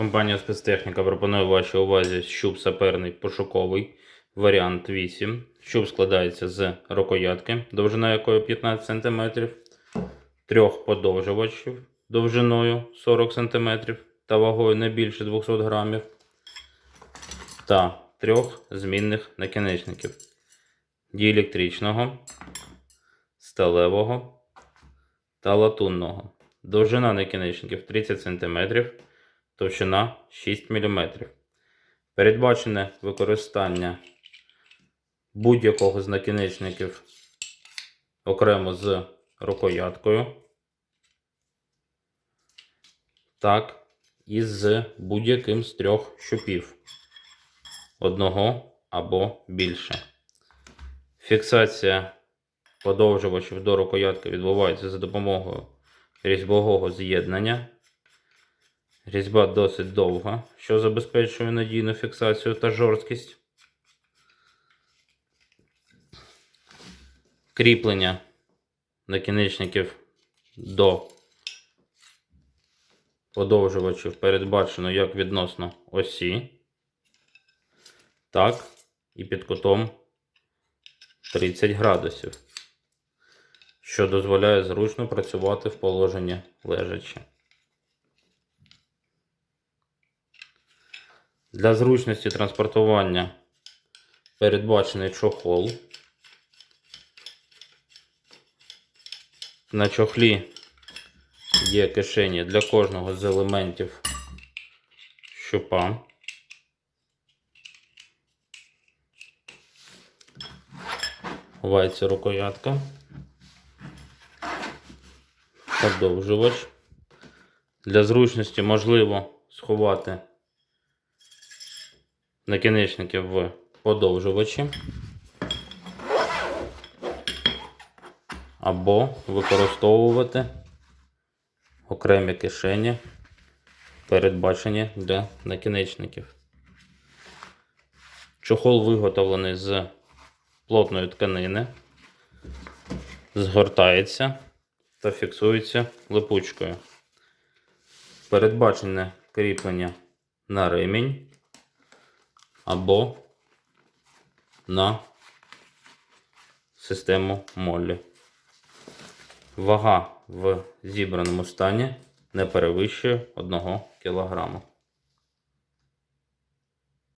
Компанія спецтехніка пропонує вашій увазі щуп саперний пошуковий варіант 8. Щуп складається з рукоятки, довжина якої 15 см, трьох подовжувачів довжиною 40 см та вагою не більше 200 грамів, та трьох змінних накінечників діелектричного, сталевого та латунного. Довжина накінечників 30 см, товщина 6 мм. Передбачене використання будь-якого з накінечників окремо з рукояткою. Так, і з будь-яким з трьох щупів. Одного або більше. Фіксація подовжувачів до рукоятки відбувається за допомогою різьбового з'єднання. Різьба досить довга, що забезпечує надійну фіксацію та жорсткість. Кріплення накінечників до подовжувачів передбачено як відносно осі, так і під кутом 30 градусів, що дозволяє зручно працювати в положенні лежачи. Для зручності транспортування передбачений чохол. На чохлі є кишені для кожного з елементів щупа. Ховається рукоятка. Подовжувач. Для зручності можливо сховати накінечники в подовжувачі. Або використовувати окремі кишені, передбачені для накінечників. Чохол виготовлений з плотної тканини, згортається та фіксується липучкою. Передбачене кріплення на ремінь або на систему моллі. Вага в зібраному стані не перевищує 1 кг.